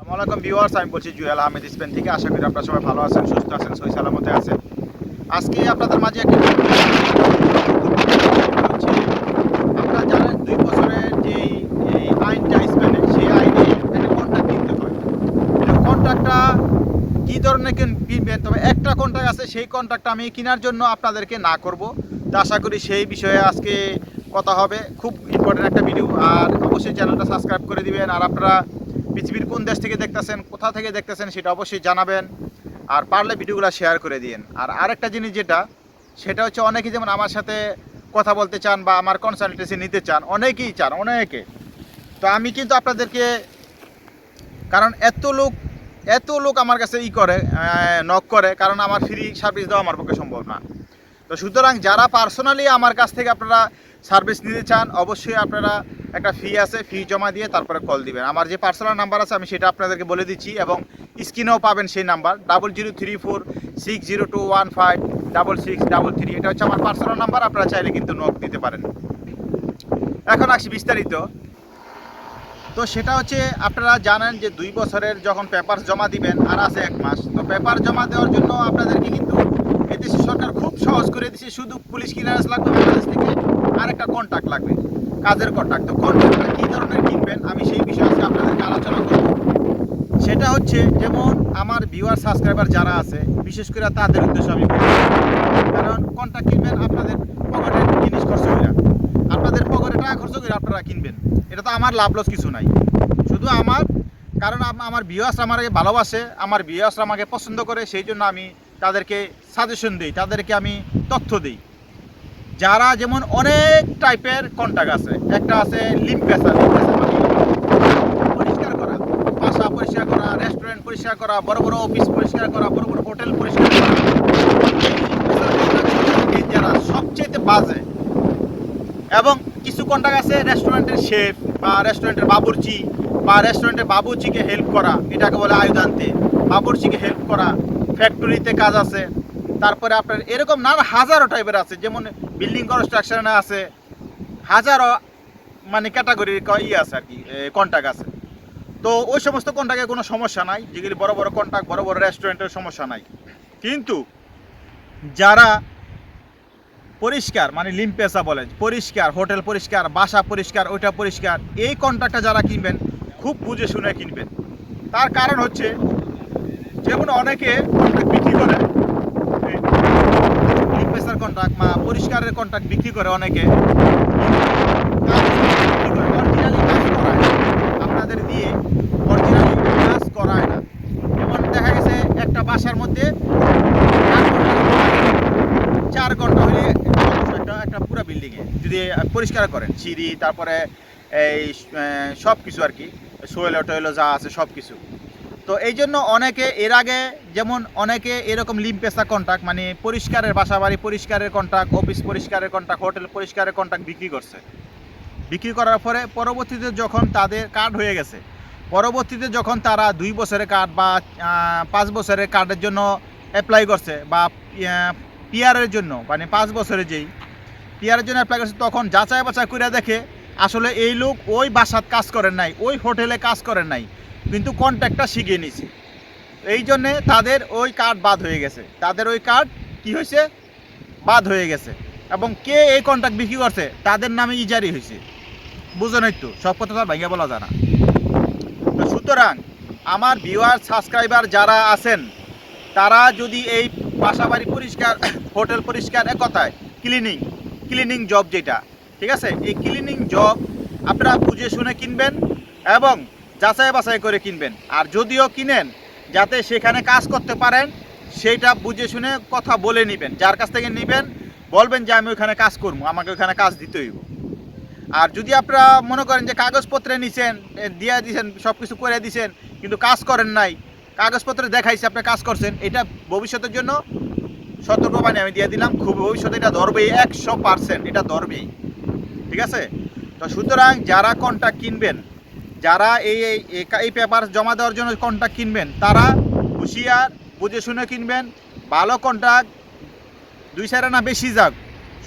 আসসালামাইকুম ভিউয়ার্স, আমি বলছি জুয়েল আহমেদ স্পেন থেকে। আশা করি আপনারা সবাই ভালো আছেন, সুস্থ আছেন সই সালামতে আছেন। আজকে আপনাদের মাঝে একটি আপনারা জানেন দুই বছরের যে এই আইনটা স্পেনে সেই আইনে একটা কন্ট্রাক্ট কিনতে হয়। এটা কন্ট্রাক্টটা কী ধরনের কিন- কিনবেন তবে একটা কন্ট্রাক্ট আছে, সেই কন্ট্রাক্টটা আমি কেনার জন্য আপনাদেরকে না করব। তো আশা করি সেই বিষয়ে আজকে কথা হবে। খুব ইম্পর্টেন্ট একটা ভিডিও আর অবশ্যই চ্যানেলটা সাবস্ক্রাইব করে দিবেন। আর আপনারা পৃথিবীর কোন দেশ থেকে দেখতেছেন, কোথা থেকে দেখতেছেন সেটা অবশ্যই জানাবেন আর পারলে ভিডিওগুলো শেয়ার করে দিন আর আরেকটা জিনিস যেটা, সেটা হচ্ছে অনেকেই যেমন আমার সাথে কথা বলতে চান বা আমার কনসালটেন্সি নিতে চান, অনেকেই চান, অনেকে। তো আমি কিন্তু আপনাদেরকে, কারণ এত লোক এত লোক আমার কাছে ই করে নক করে, কারণ আমার ফ্রি সার্ভিস দেওয়া আমার পক্ষে সম্ভব না। তো সুতরাং যারা পার্সোনালি আমার কাছ থেকে আপনারা সার্ভিস নিতে চান, অবশ্যই আপনারা একটা ফি আছে ফি জমা দিয়ে তারপরে কল দিবেন। আমার যে পার্সোনাল নাম্বার আছে, আমি সেটা আপনাদেরকে বলে দিচ্ছি এবং স্ক্রিনেও পাবেন সেই number double zero three four six zero two one five double six double three এটা হচ্ছে আমার পার্সোনাল নাম্বার আপনারা চাইলে কিন্তু নক দিতে পারেন। এখন আসি বিস্তারিত। তো সেটা হচ্ছে, আপনারা জানেন যে দুই বছরের যখন পেপার জমা দিবেন, আর আছে এক মাস। তো পেপার জমা দেওয়ার জন্য আপনাদেরকে কিন্তু এদেশের সরকার খুব সহজ করে দিচ্ছে শুধু পুলিশ ক্লিয়ারেন্স লাগবে থেকে আর একটা কন্ট্যাক্ট লাগবে। কাজের কন্ট্যাক্ট তো কন্ট্যাক্টটা কী ধরনের কিনবেন? আমি সেই বিষয়ে আজকে আপনাদেরকে আলোচনা করব। সেটা হচ্ছে, যেমন আমার ভিউয়ার সাবস্ক্রাইবার যারা আছে, বিশেষ করে তাদের উদ্দেশ্যে আমি কারণ কন্ট্যাক্ট কিনবেন আপনাদের পকেটের জিনিস খরচ না। আপনাদের পকেটে টাকা খরচ করে আপনারা কিনবেন। এটা তো আমার লাভ লস কিছু নাই। শুধু আমার, কারণ আম- আমার বিয়াস আমাকে ভালোবাসে, আমার বিয়াস আমাকে পছন্দ করে, সেই জন্য আমি তাদেরকে সাজেশন দিই, তাদেরকে আমি তথ্য দিই। যারা যেমন অনেক টাইপের কন্ট্যাক্ট আছে, একটা আছে লিম পেশা পরিষ্কার করা, বাসা পরিষ্কার করা রেস্টুরেন্ট পরিষ্কার করা, বড় বড় অফিস পরিষ্কার করা, বড় বড় হোটেল পরিষ্কার করা। যারা সবচেয়ে বাজে, এবং কিছু কন্ট্যাক্ট আছে রেস্টুরেন্টের শেফ বা রেস্টুরেন্টের বাবুর্চি, বা রেস্টুরেন্টের বাবুর্চিকে হেল্প করা, এটাকে বলে আয়ুধান্তে। বাবুর্চিকে হেল্প করা ফ্যাক্টরিতে কাজ আছে। তারপরে আপনার এরকম নানা হাজারো টাইপের আছে, যেমন বিল্ডিং কনস্ট্রাকশনে আছে, হাজারো মানে ক্যাটাগরির ই আছে আর কি কন্ট্যাক্ট আছে। তো ওই সমস্ত কন্ট্যাক্টে কোনো সমস্যা নাই, যেগুলি বড় বড় কন্ট্যাক্ট বড় বড় রেস্টুরেন্টের সমস্যা নাই। কিন্তু যারা পরিষ্কার মানে লিম্পেসা বলে, পরিষ্কার হোটেল পরিষ্কার, বাসা পরিষ্কার, ওইটা পরিষ্কার, এই কন্ট্রাক্টটা যারা কিনবেন, খুব বুঝে শুনে কিনবেন। তার কারণ হচ্ছে, যেমন অনেকে বিক্রি করে কন্ট্রাক্ট বা পরিষ্কারের কন্ট্রাক্ট বিক্রি করে অনেকে। আপনাদের দিয়ে অরিজিনালি কাজ করায় না। যেমন দেখা গেছে, একটা বাসার মধ্যে চার ঘণ্টা হলে একটা একটা পুরো বিল্ডিংয়ে যদি পরিষ্কার করেন, সিঁড়ি, তারপরে এই সব কিছু আর কি, সোয়েলো, টোয়েলো যা আছে সব কিছু তো এই জন্য অনেকে এর আগে যেমন অনেকে এরকম লিম্পেসা কন্ট্রাক্ট মানে পরিষ্কারের বাসা বাড়ি পরিষ্কারের কন্ট্রাক্ট অফিস পরিষ্কারের কন্ট্রাক্ট হোটেল পরিষ্কারের কন্ট্রাক্ট বিক্রি করছে। বিক্রি করার পরে পরবর্তীতে যখন তাদের কার্ড হয়ে গেছে, পরবর্তীতে যখন তারা দুই বছরের কার্ড বা পাঁচ বছরের কার্ডের জন্য অ্যাপ্লাই করছে বা পিয়ারের জন্য মানে পাঁচ বছরে যেই পিয়ারের জন্য অ্যাপ্লাই করছে, তখন যাচাই বাছাই করে দেখে আসলে এই লোক ওই বাসাত কাজ করেন নাই, ওই হোটেলে কাজ করেন নাই, কিন্তু কন্ট্যাক্টটা শিখিয়ে নিছে। এই জন্যে তাদের ওই কার্ড বাদ হয়ে গেছে। তাদের ওই কার্ড কি হয়েছে? বাদ হয়ে গেছে। এবং কে এই কন্ট্রাক্ট বিক্রি করছে? তাদের নামে ইজারি হয়েছে। বুঝো তো, সব কথা তো ভাইয়া বলা যায় না। তো সুতরাং, আমার ভিউয়ার সাবস্ক্রাইবার যারা আছেন, তারা যদি এই বাসাবাড়ি পরিষ্কার, হোটেল পরিষ্কার এক কথায় ক্লিনিং ক্লিনিং জব যেটা ঠিক আছে? এই ক্লিনিং জব আপনারা বুঝে শুনে কিনবেন এবং যাচাই বাছাই করে কিনবেন। আর যদিও কিনেন, যাতে সেখানে কাজ করতে পারেন, সেইটা বুঝে শুনে কথা বলে নেবেন। যার কাছ থেকে নেবেন, বলবেন যে, আমি ওখানে কাজ করব, আমাকে ওখানে কাজ দিতে হইব। আর যদি আপনারা মনে করেন যে, কাগজপত্রে নিছেন দিয়ে দিছেন সব কিছু করে দিছেন, কিন্তু কাজ করেন নাই, কাগজপত্রে দেখাইছে, আপনি কাজ করছেন, এটা ভবিষ্যতের জন্য সতর্কবাণী আমি দিয়ে দিলাম, খুব ভবিষ্যতে এটা ধরবেই, একশো পার্সেন্ট এটা ধরবেই। ঠিক আছে? তো সুতরাং যারা কন্ট্রাক্ট কিনবেন, যারা এই, এই- পেপার জমা দেওয়ার জন্য কন্ট্রাক্ট কিনবেন, তারা হুঁশিয়ার, বুঝে শুনে কিনবেন, ভালো কন্ট্রাক্ট দুই সাইডে না বেশি যাক,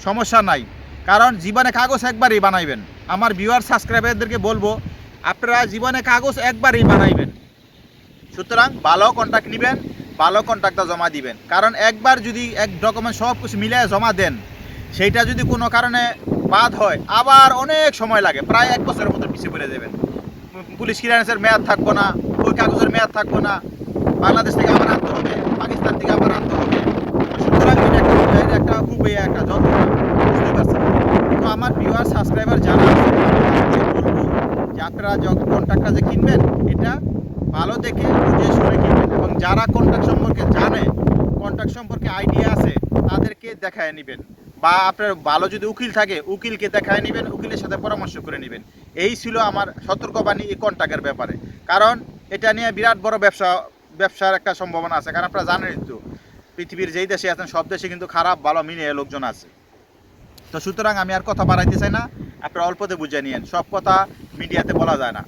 সমস্যা নাই। কারণ জীবনে কাগজ একবারই বানাইবেন। আমার ভিউয়ার সাবস্ক্রাইবারদেরকে বলব, আপনারা জীবনে কাগজ একবারই বানাইবেন। সুতরাং ভালো কন্ট্যাক্ট নেবেন, ভালো কন্ট্যাক্টটা জমা দিবেন। কারণ একবার যদি এক ডকুমেন্ট সব কিছু মিলে জমা দেন, সেইটা যদি কোনো কারণে বাদ হয়। আবার অনেক সময় লাগে। প্রায় এক বছরের মতো পিছিয়ে পড়ে দেবেন পুলিশ ক্লিয়ারেন্সের মেয়াদ থাকব না, ওই কাগজের মেয়াদ থাকব না। বাংলাদেশ থেকে আবার আনতে হবে, পাকিস্তান থেকে আবার আনতে হবে। সুতরাং একটা খুবই, একটা যন্ত্রণা বুঝতে পারছেন? তো আমার ভিউয়ার সাবস্ক্রাইবার জানা বলব যে আপনারা যখন কন্ট্রাক্টটা যে কিনবেন, এটা ভালো দেখে বুঝে শুনে কিনবেন। এবং যারা কন্ট্রাক্ট সম্পর্কে জানে কন্ট্রাক্ট সম্পর্কে আইডিয়া আছে, তাদেরকে দেখায় নেবেন। বা আপনার ভালো যদি উকিল থাকে, উকিলকে দেখায় নেবেন, উকিলের সাথে পরামর্শ করে নেবেন। এই ছিল আমার সতর্কবাণী এই কন্ট্রাক্টের ব্যাপারে। কারণ এটা নিয়ে বিরাট বড় ব্যবসা, ব্যবসার একটা সম্ভাবনা আছে। কারণ আপনারা জানেন তো, পৃথিবীর যেই দেশে আছেন, সব দেশে কিন্তু খারাপ, ভালো মিলিয়ে লোকজন আছে। তো সুতরাং আমি আর কথা বাড়াইতে চাই না। আপনারা অল্পতে বুঝে নিয়েন। সব কথা মিডিয়াতে বলা যায় না।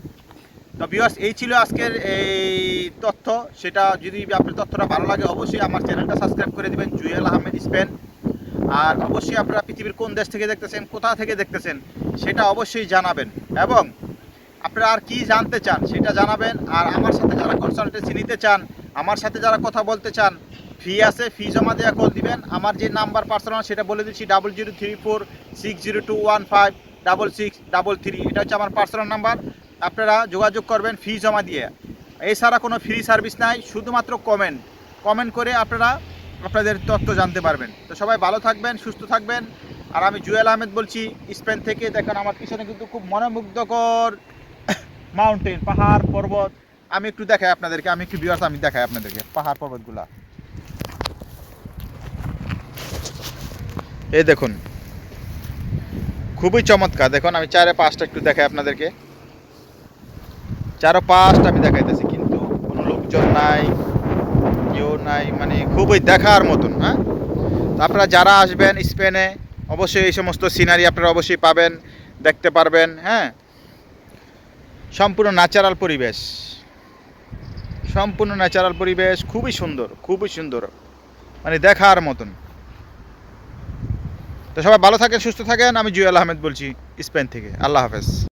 তো বিয়ার্স এই ছিল আজকের এই তথ্য। সেটা যদি আপনার তথ্যটা ভালো লাগে, অবশ্যই আমার চ্যানেলটা সাবস্ক্রাইব করে দিবেন। জুয়েল আহমেদ স্পেন। আর অবশ্যই আপনারা পৃথিবীর কোন দেশ থেকে দেখতেছেন, কোথা থেকে দেখতেছেন, সেটা অবশ্যই জানাবেন। এবং আপনারা আর কি জানতে চান সেটা জানাবেন। আর আমার সাথে যারা কনসালটেন্সি নিতে চান, আমার সাথে যারা কথা বলতে চান ফি আছে ফি জমা দেওয়া কল দিবেন। আমার যে নাম্বার পার্সোনাল সেটা বলে দিচ্ছি double zero three four six zero two one five double six double three এটা হচ্ছে আমার পার্সোনাল নাম্বার আপনারা যোগাযোগ করবেন ফি জমা দিয়ে। এছাড়া কোনো ফ্রি সার্ভিস নাই, শুধুমাত্র কমেন্ট কমেন্ট করে আপনারা আপনাদের তথ্য জানতে পারবেন। তো সবাই ভালো থাকবেন, সুস্থ থাকবেন। আর আমি জুয়েল আহমেদ বলছি, স্পেন থেকে দেখেন আমার পিছনে কিন্তু খুব মনোমুগ্ধকর মাউন্টেন পাহাড়, পর্বত। আমি একটু দেখাই আপনাদেরকে, আমি একটু বিয়ার্স আমি দেখাই আপনাদেরকে, পাহাড়, পর্বতগুলা। এই দেখুন, খুবই চমৎকার। দেখুন, আমি চারে পাঁচটা একটু দেখাই আপনাদেরকে। চারো পাঁচটা আমি দেখাইতেছি, কিন্তু কোনো লোকজন নাই। কেউ নাই মানে খুবই দেখার মতন হ্যাঁ? আপনারা যারা আসবেন স্পেনে, অবশ্যই এই সমস্ত সিনারি আপনারা অবশ্যই পাবেন, দেখতে পারবেন হ্যাঁ? সম্পূর্ণ ন্যাচারাল পরিবেশ। সম্পূর্ণ ন্যাচারাল পরিবেশ, খুবই সুন্দর খুবই সুন্দর। মানে দেখার মতন। তো সবাই ভালো থাকেন, সুস্থ থাকেন, আমি জুয়েল আহমেদ বলছি, স্পেন থেকে। আল্লাহ হাফেজ।